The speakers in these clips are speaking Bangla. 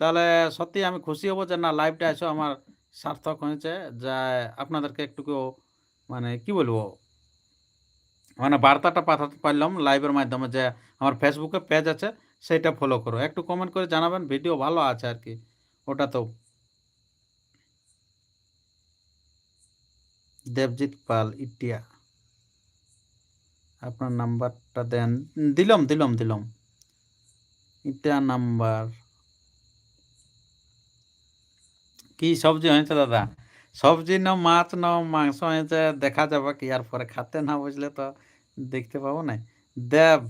তাহলে সত্যি আমি খুশি হব যে না লাইভটা এসে আমার সার্থক হয়েছে। যা আপনাদেরকে একটুকু মানে কি বলব? মানে বার্তাটা পাঠাতে পারলাম লাইভের মাধ্যমে যে আমার ফেসবুকে পেজ আছে, সেইটা ফলো করো। একটু কমেন্ট করে জানাবেন ভিডিও ভালো আছে আর কি। ওটা তো দেবজিৎ পাল, ইটিয়া। আপনার নাম্বারটা দেন। দিলাম দিলাম দিলাম। ইটা নাম্বার কি সবজি হয়েছে দাদা? সবজি ন মাছ ন মাংস হয়েছে, দেখা যাবে কি আর পরে খাতে না বুঝলে তো দেখতে পাবো না। দেব,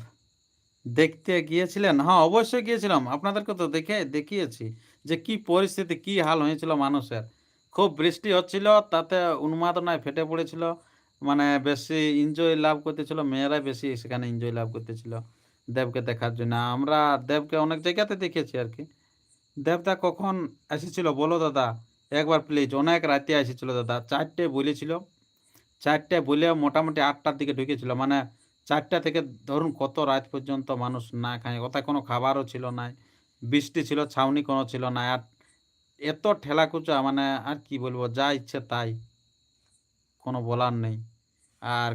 দেখতে গিয়েছিলেন? হ্যাঁ অবশ্যই গিয়েছিলাম। আপনাদেরকে তো দেখে, দেখিয়েছি যে কি পরিস্থিতি, কি হাল হয়েছিল মানুষের। খুব বৃষ্টি হচ্ছিল, তাতে উন্মাদনায় ফেটে পড়েছিল। মানে বেশি এনজয় লাভ করতেছিল, মেয়েরাই বেশি সেখানে এনজয় লাভ করতেছিল দেবকে দেখার জন্য। আমরা দেবকে অনেক জায়গাতে দেখেছি আর কি। দেবদা কখন এসেছিল বলো দাদা? একবার প্লিজ অনেক রাতে এসেছিল দাদা। চারটে বলেছিল। চারটে বলে মোটামুটি আটটার দিকে ঢুকেছিল। মানে চারটা থেকে ধরুন কত রাত পর্যন্ত মানুষ না খায়। কোথায় কোনো খাবারও ছিল না, বৃষ্টি ছিল, ছাউনি কোনো ছিল না। আর এত ঠেলাকুচা মানে আর কি বলব, যা ইচ্ছে তাই, কোনো বলার নেই। আর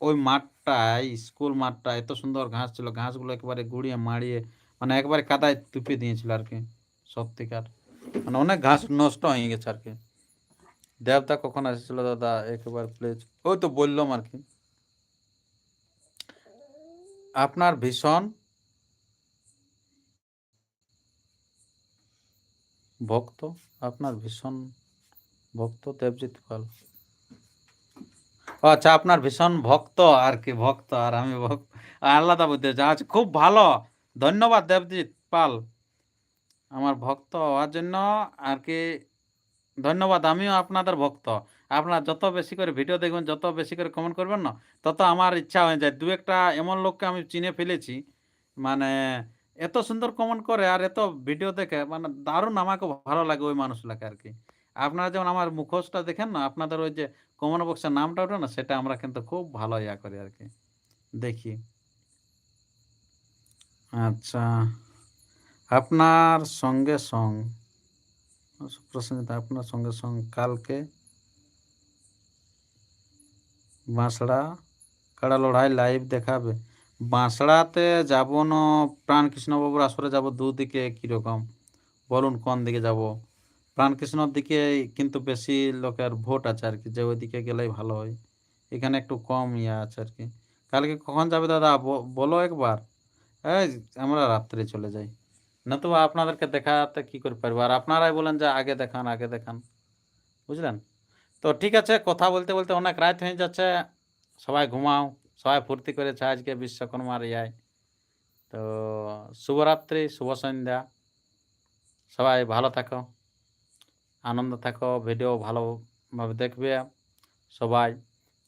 ওই মাঠটায়, স্কুল মাঠটা এত সুন্দর ঘাস ছিল। ঘাসগুলো একবারে গুড়িয়ে মাড়িয়ে মানে একবারে কাদায় তুপে দিয়েছিল আর কি। সত্যিকার মানে অনেক ঘাস নষ্ট হয়ে গেছে আর কি। দেবদা কখন এসেছিল দাদা? একেবারে প্লিজ ওই তো বললাম আর কি। আপনার ভীষণ ভক্ত। আপনার ভীষণ ভক্ত দেবজিৎ পাল। আচ্ছা আপনার ভীষণ ভক্ত আর কি, ভক্ত আর আমি ভক্ত। আলাদা বুঝতে আছে খুব ভালো। ধন্যবাদ দেবজিৎ পাল। আমার ভক্ত হওয়ার জন্য আর কি ধন্যবাদ। আমিও আপনাদের ভক্ত। আপনারা যত বেশি করে ভিডিও দেখবেন, যত বেশি করে কমেন্ট করবেন না, তত আমার ইচ্ছা হয়ে যায়। দু একটা এমন লোককে আমি চিনে ফেলেছি মানে এত সুন্দর কমেন্ট করে আর এত ভিডিও দেখে মানে দারুণ আমাকে ভালো লাগে ওই মানুষগুলাকে আর কি। আপনারা যেমন আমার মুখোশটা দেখেন না, আপনাদের ওই যে কমেন্ট বক্সের নামটা ওঠে না, সেটা আমরা কিন্তু খুব ভালো ইয়া করি আর কি, দেখি। আচ্ছা। আপনার সঙ্গে সং প্রসঙ্গিত আপনার সঙ্গে সঙ্গ কালকে বাঁশড়া কাড়া লড়াই লাইভ দেখাবে। বাঁশড়াতে যাব না, প্রাণকৃষ্ণবাবুর আসরে যাব দুদিকে কীরকম? বলুন কোন দিকে যাব? প্রাণকৃষ্ণর দিকে কিন্তু বেশি লোকের ভোট আছে আর কি, যে ওই দিকে গেলেই ভালো হয়। এখানে একটু কম ইয়া আছে আর কি। কালকে কখন যাবে দাদা? বলো একবার। এই আমরা রাত্রে চলে যাই। নতুবা আপনাদেরকে দেখাতে কি করে পারব? আর আপনারাই বলেন যে আগে দেখান আগে দেখান। বুঝলেন? তো ঠিক আছে, কথা বলতে বলতে অনেক রাত হয়ে যাচ্ছে। সবাই ঘুমাও, সবাই ফুর্তি করেছে আজকে বিশ্বকর্মার ইয়ায়। তো শুভরাত্রি, শুভ সন্ধ্যা। সবাই ভালো থাকো, আনন্দ থাকো, ভিডিও ভালোভাবে দেখবে সবাই।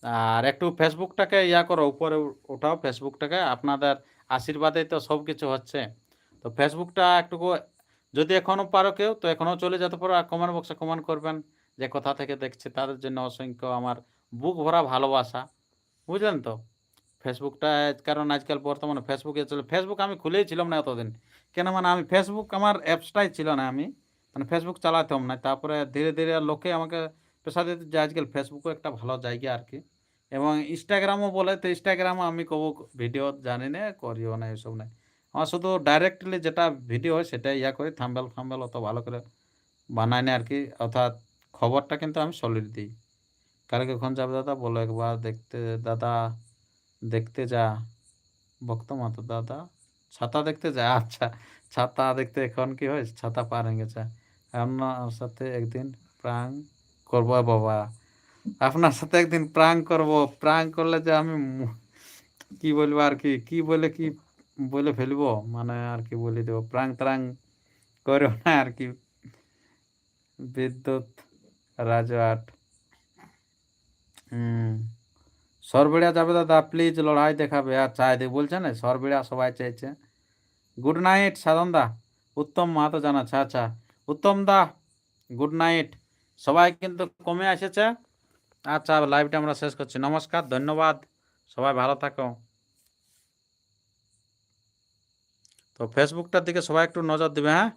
আর একটু ফেসবুকটাকে ইয়া করো, উপরে ওঠাও ফেসবুকটাকে আপনাদের আশীর্বাদেই তো সব কিছু হচ্ছে। তো ফেসবুকটা একটুকু যদি এখনও পারো কেউ, তো এখনও চলে যেতে পারো আর কমেন্ট বক্সে কমেন্ট করবেন যে কোথা থেকে দেখছে, তাদের জন্য অসংখ্য আমার বুক ভরা ভালোবাসা। বুঝলেন তো? ফেসবুকটা কারণ আজকাল বর্তমানে ফেসবুকে চলে ফেসবুক আমি খুলেই ছিলাম না এতদিন। কেন মানে আমি ফেসবুক আমার অ্যাপসটাই ছিল না আমি। মানে ফেসবুক চালাতাম না। তারপরে ধীরে ধীরে লোকে আমাকে পেশা দিতে যে আজকাল ফেসবুকও একটা ভালো জায়গা আর কি। এবং ইনস্টাগ্রামও বলে, তো ইনস্টাগ্রামও আমি কবু, ভিডিও জানি না, করিও না, এসব নাই আমার শুধু ডাইরেক্টলি যেটা ভিডিও হয় সেটাই ইয়া করি থাম্বেল ফাম্বেল অত ভালো করে বানাই না আর কি অর্থাৎ খবরটা কিন্তু আমি সলিড দিই। কালকে কখন যাবে দাদা, বলো একবার দেখতে, দাদা দেখতে যা। ভক্ত মাতো, দাদা ছাতা দেখতে যা। আচ্ছা ছাতা দেখতে এখন কি হয়? ছাতা পার হয়ে গেছে আপনার সাথে একদিন প্রাং করব বাবা। আপনার সাথে একদিন প্রাং করব। প্রাং করলে যে আমি কি বলব আর কি? কি বলে কি বলে ফেলব মানে আর কি বলে দেবো, প্রাং ত্রাং করো না আর কি। বিদ্যুৎ রাজহাট হুম সরবেড়া যাবে দাদা প্লিজ লড়াই দেখাবে। আর চাই দে, বলছে না সরবেড়া সবাই চাইছে। Good night Sadhan da. উত্তম মাহাতো জানাচ্ছে আচ্ছা উত্তম দা গুড নাইট সবাই কিন্তু কমে এসেছে। আচ্ছা লাইভটা আমরা শেষ করছি। নমস্কার, ধন্যবাদ। সবাই ভালো থাকো। তো ফেসবুকটার দিকে সবাই একটু নজর দিবে হ্যাঁ?